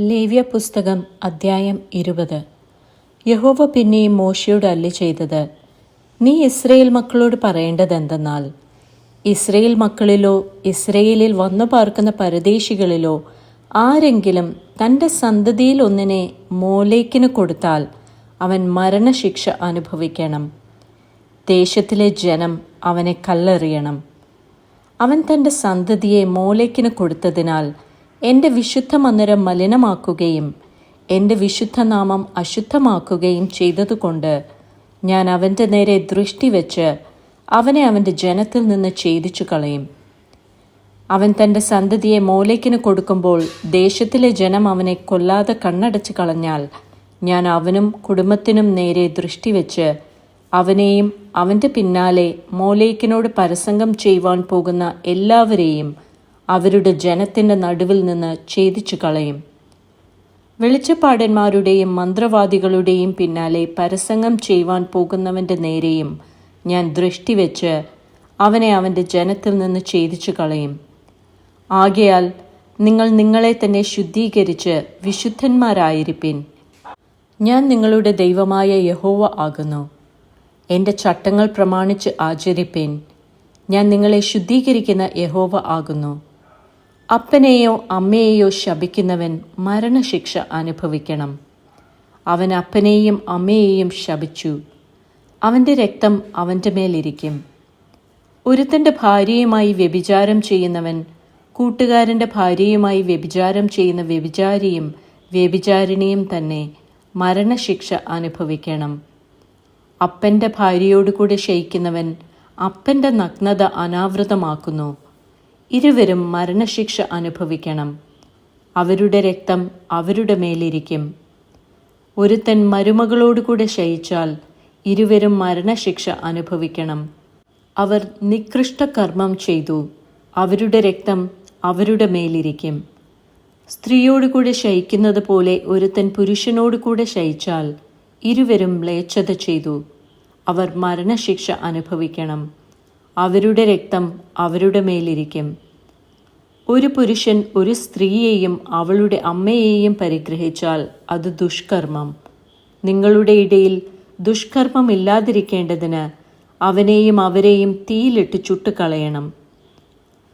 ലേവ്യ പുസ്തകം അദ്ധ്യായം ഇരുപത്. യഹോവ പിന്നെയും മോശയോട് അല്ലി ചെയ്തത് നീ ഇസ്രയേൽ മക്കളോട് പറയേണ്ടതെന്തെന്നാൽ ഇസ്രയേൽ മക്കളിലോ ഇസ്രയേലിൽ വന്നു പാർക്കുന്ന പരദേശികളിലോ ആരെങ്കിലും തന്റെ സന്തതിയിൽ ഒന്നിനെ മോലേക്കിന് കൊടുത്താൽ അവൻ മരണശിക്ഷ അനുഭവിക്കണം. ദേശത്തിലെ ജനം അവനെ കല്ലെറിയണം. അവൻ തന്റെ സന്തതിയെ മോലേക്കിന് കൊടുത്തതിനാൽ എന്റെ വിശുദ്ധ മന്ദിരം മലിനമാക്കുകയും എന്റെ വിശുദ്ധനാമം അശുദ്ധമാക്കുകയും ചെയ്തതുകൊണ്ട് ഞാൻ അവന്റെ നേരെ ദൃഷ്ടി വെച്ച് അവനെ അവന്റെ ജനത്തിൽ നിന്ന് ഛേദിച്ചു കളയും. അവൻ തന്റെ സന്തതിയെ മോലേക്കിന് കൊടുക്കുമ്പോൾ ദേശത്തിലെ ജനം അവനെ കൊല്ലാതെ കണ്ണടച്ച് കളഞ്ഞാൽ ഞാൻ അവനും കുടുംബത്തിനും നേരെ ദൃഷ്ടി വെച്ച് അവനെയും അവന്റെ പിന്നാലെ മോലേക്കിനോട് പരസംഗം ചെയ്യുവാൻ പോകുന്ന എല്ലാവരെയും അവരുടെ ജനത്തിന്റെ നടുവിൽ നിന്ന് ഛേദിച്ചു കളയും. വെളിച്ചപ്പാടന്മാരുടെയും മന്ത്രവാദികളുടെയും പിന്നാലെ പരസംഗം ചെയ്യുവാൻ പോകുന്നവന്റെ നേരെയും ഞാൻ ദൃഷ്ടി വെച്ച് അവനെ അവന്റെ ജനത്തിൽ നിന്ന് ഛേദിച്ചു കളയും. ആകയാൽ നിങ്ങൾ നിങ്ങളെ തന്നെ ശുദ്ധീകരിച്ച് വിശുദ്ധന്മാരായിരിപ്പിൻ. ഞാൻ നിങ്ങളുടെ ദൈവമായ യഹോവ ആകുന്നു. എന്റെ ചട്ടങ്ങൾ പ്രമാണിച്ച് ആചരിപ്പിൻ. ഞാൻ നിങ്ങളെ ശുദ്ധീകരിക്കുന്ന യഹോവ ആകുന്നു. അപ്പനെയോ അമ്മയെയോ ശപിക്കുന്നവൻ മരണശിക്ഷ അനുഭവിക്കണം. അവൻ അപ്പനെയും അമ്മയെയും ശപിച്ചു. അവന്റെ രക്തം അവന്റെ മേലിരിക്കും. ഒരുത്തന്റെ ഭാര്യയുമായി വ്യഭിചാരം ചെയ്യുന്നവൻ കൂട്ടുകാരന്റെ ഭാര്യയുമായി വ്യഭിചാരം ചെയ്യുന്ന വ്യഭിചാരിയും വ്യഭിചാരിണിയും തന്നെ മരണശിക്ഷ അനുഭവിക്കണം. അപ്പന്റെ ഭാര്യയോടുകൂടെ ശയിക്കുന്നവൻ അപ്പന്റെ നഗ്നത അനാവൃതമാക്കുന്നു. ഇരുവരും മരണശിക്ഷ അനുഭവിക്കണം. അവരുടെ രക്തം അവരുടെ മേലിരിക്കും. ഒരുത്തൻ മരുമകളോടുകൂടെ ശയിച്ചാൽ ഇരുവരും മരണശിക്ഷ അനുഭവിക്കണം. അവർ നികൃഷ്ട കർമ്മം ചെയ്തു. അവരുടെ രക്തം അവരുടെ മേലിരിക്കും. സ്ത്രീയോടുകൂടെ ശയിക്കുന്നത് പോലെ ഒരുത്തൻ പുരുഷനോടുകൂടെ ശയിച്ചാൽ ഇരുവരും മ്ലേച്ഛത ചെയ്തു. അവർ മരണശിക്ഷ അനുഭവിക്കണം. അവരുടെ രക്തം അവരുടെ മേലിരിക്കും. ഒരു പുരുഷൻ ഒരു സ്ത്രീയെയും അവളുടെ അമ്മയെയും പരിഗ്രഹിച്ചാൽ അത് ദുഷ്കർമ്മം. നിങ്ങളുടെ ഇടയിൽ ദുഷ്കർമ്മം ഇല്ലാതിരിക്കേണ്ടതിന് അവനെയും അവരെയും തീയിലിട്ട് ചുട്ടുകളയണം.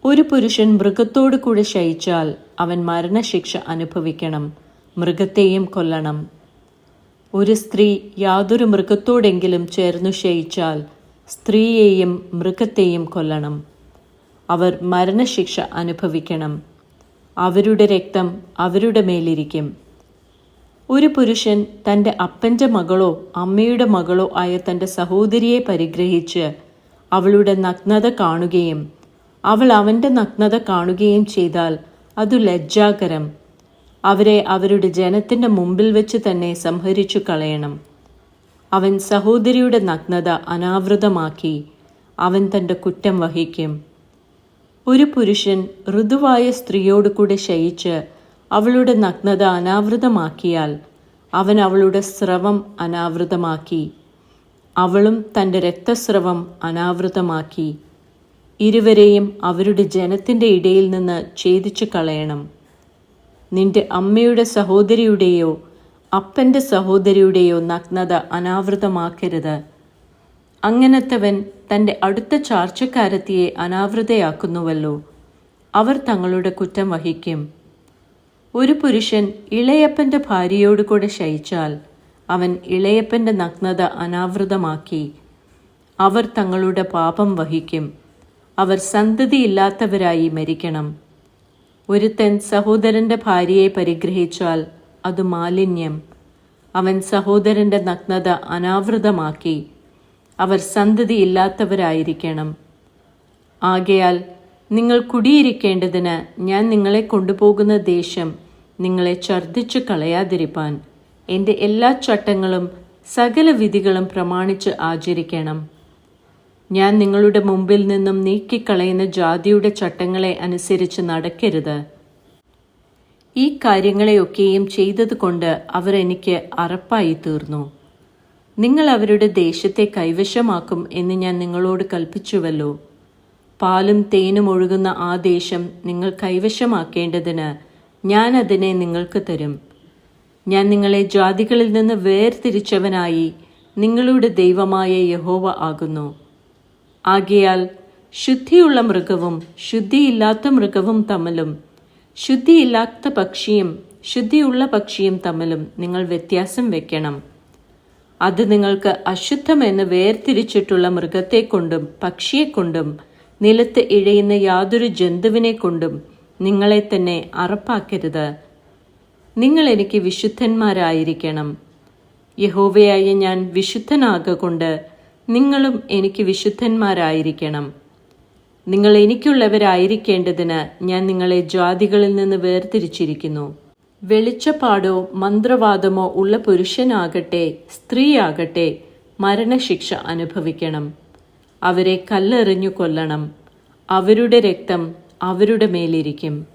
ഒരു പുരുഷൻ മൃഗത്തോടു കൂടെ ശയിച്ചാൽ അവൻ മരണശിക്ഷ അനുഭവിക്കണം മൃഗത്തെയും കൊല്ലണം. ഒരു സ്ത്രീ യാതൊരു മൃഗത്തോടെങ്കിലും ചേർന്നു ശയിച്ചാൽ സ്ത്രീയെയും മൃഗത്തെയും കൊല്ലണം. അവർ മരണശിക്ഷ അനുഭവിക്കണം. അവരുടെ രക്തം അവരുടെ മേലിരിക്കും. ഒരു പുരുഷൻ തന്റെ അപ്പന്റെ മകളോ അമ്മയുടെ മകളോ ആയ തന്റെ സഹോദരിയെ പരിഗ്രഹിച്ച് അവളുടെ നഗ്നത കാണുകയും അവൾ അവന്റെ നഗ്നത കാണുകയും ചെയ്താൽ അതു ലജ്ജാകരം. അവരെ അവരുടെ ജനത്തിന്റെ മുമ്പിൽ വെച്ച് തന്നെ സംഹരിച്ചു കളയണം. അവൻ സഹോദരിയുടെ നഗ്നത അനാവൃതമാക്കി. അവൻ തന്റെ കുറ്റം വഹിക്കും. ഒരു പുരുഷൻ ഋതുവായ സ്ത്രീയോട് കൂടെ ശയിച്ച് അവളുടെ നഗ്നത അനാവൃതമാക്കിയാൽ അവൻ അവളുടെ സ്രവം അനാവൃതമാക്കി. അവളും തന്റെ രക്തസ്രവം അനാവൃതമാക്കി. ഇരുവരെയും അവരുടെ ജനത്തിന്റെ ഇടയിൽ നിന്ന് ഛേദിച്ചു കളയണം നിന്റെ അമ്മയുടെ സഹോദരിയുടെയോ അപ്പന്റെ സഹോദരിയുടെയോ നഗ്നത അനാവൃതമാക്കരുത്. അങ്ങനത്തവൻ തന്റെ അടുത്ത ചാർച്ചക്കാരത്തിയെ അനാവൃതയാക്കുന്നുവല്ലോ. അവർ തങ്ങളുടെ കുറ്റം വഹിക്കും. ഒരു പുരുഷൻ ഇളയപ്പന്റെ ഭാര്യയോട് കൂടെ ശയിച്ചാൽ അവൻ ഇളയപ്പന്റെ നഗ്നത അനാവൃതമാക്കി. അവർ തങ്ങളുടെ പാപം വഹിക്കും. അവർ സന്തതിയില്ലാത്തവരായി മരിക്കണം. ഒരുത്തൻ സഹോദരന്റെ ഭാര്യയെ പരിഗ്രഹിച്ചാൽ അത് മാലിന്യം. അവൻ സഹോദരന്റെ നഗ്നത അനാവൃതമാക്കി. അവർ സന്തതിയില്ലാത്തവരായിരിക്കണം ആകയാൽ നിങ്ങൾ കുടിയിരിക്കേണ്ടതിന് ഞാൻ നിങ്ങളെ കൊണ്ടുപോകുന്ന ദേശം നിങ്ങളെ ഛർദ്ദിച്ചു കളയാതിരിപ്പാൻ. എന്റെ എല്ലാ ചട്ടങ്ങളും സകല വിധികളും പ്രമാണിച്ച് ആചരിക്കണം. ഞാൻ നിങ്ങളുടെ മുമ്പിൽ നിന്നും നീക്കിക്കളയുന്ന ജാതിയുടെ ചട്ടങ്ങളെ അനുസരിച്ച് നടക്കരുത്. ഈ കാര്യങ്ങളെയൊക്കെയും ചെയ്തതുകൊണ്ട് അവർ എനിക്ക് അറപ്പായി തീർന്നു. നിങ്ങൾ അവരുടെ ദേശത്തെ കൈവശമാക്കും എന്ന് ഞാൻ നിങ്ങളോട് കൽപ്പിച്ചുവല്ലോ. പാലും തേനും ഒഴുകുന്ന ആ ദേശം നിങ്ങൾ കൈവശമാക്കേണ്ടതിന് ഞാൻ അതിനെ നിങ്ങൾക്ക് തരും. ഞാൻ നിങ്ങളെ ജാതികളിൽ നിന്ന് വേർതിരിച്ചവനായി നിങ്ങളുടെ ദൈവമായ യഹോവ ആകുന്നു. ആകയാൽ ശുദ്ധിയുള്ള മൃഗവും ശുദ്ധിയില്ലാത്ത മൃഗവും തമ്മിലും ശുദ്ധിയില്ലാത്ത പക്ഷിയും ശുദ്ധിയുള്ള പക്ഷിയും തമ്മിലും നിങ്ങൾ വ്യത്യാസം വെക്കണം. അത് നിങ്ങൾക്ക് അശുദ്ധമെന്ന് വേർതിരിച്ചിട്ടുള്ള മൃഗത്തെ കൊണ്ടും പക്ഷിയെ കൊണ്ടും നിലത്ത് ഇഴയുന്ന യാതൊരു ജന്തുവിനെ കൊണ്ടും നിങ്ങളെ തന്നെ അറപ്പാക്കരുത്. നിങ്ങൾ എനിക്ക് വിശുദ്ധന്മാരായിരിക്കണം. യഹോവയായ ഞാൻ വിശുദ്ധനാകൊണ്ട് നിങ്ങളും എനിക്ക് വിശുദ്ധന്മാരായിരിക്കണം. നിങ്ങൾ എനിക്കുള്ളവരായിരിക്കേണ്ടതിന് ഞാൻ നിങ്ങളെ ജാതികളിൽ നിന്ന് വേർതിരിച്ചിരിക്കുന്നു. വെളിച്ചപ്പാടോ മന്ത്രവാദമോ ഉള്ള പുരുഷനാകട്ടെ സ്ത്രീയാകട്ടെ മരണശിക്ഷ അനുഭവിക്കണം. അവരെ കല്ലെറിഞ്ഞു കൊല്ലണം. അവരുടെ രക്തം അവരുടെ മേലിരിക്കും.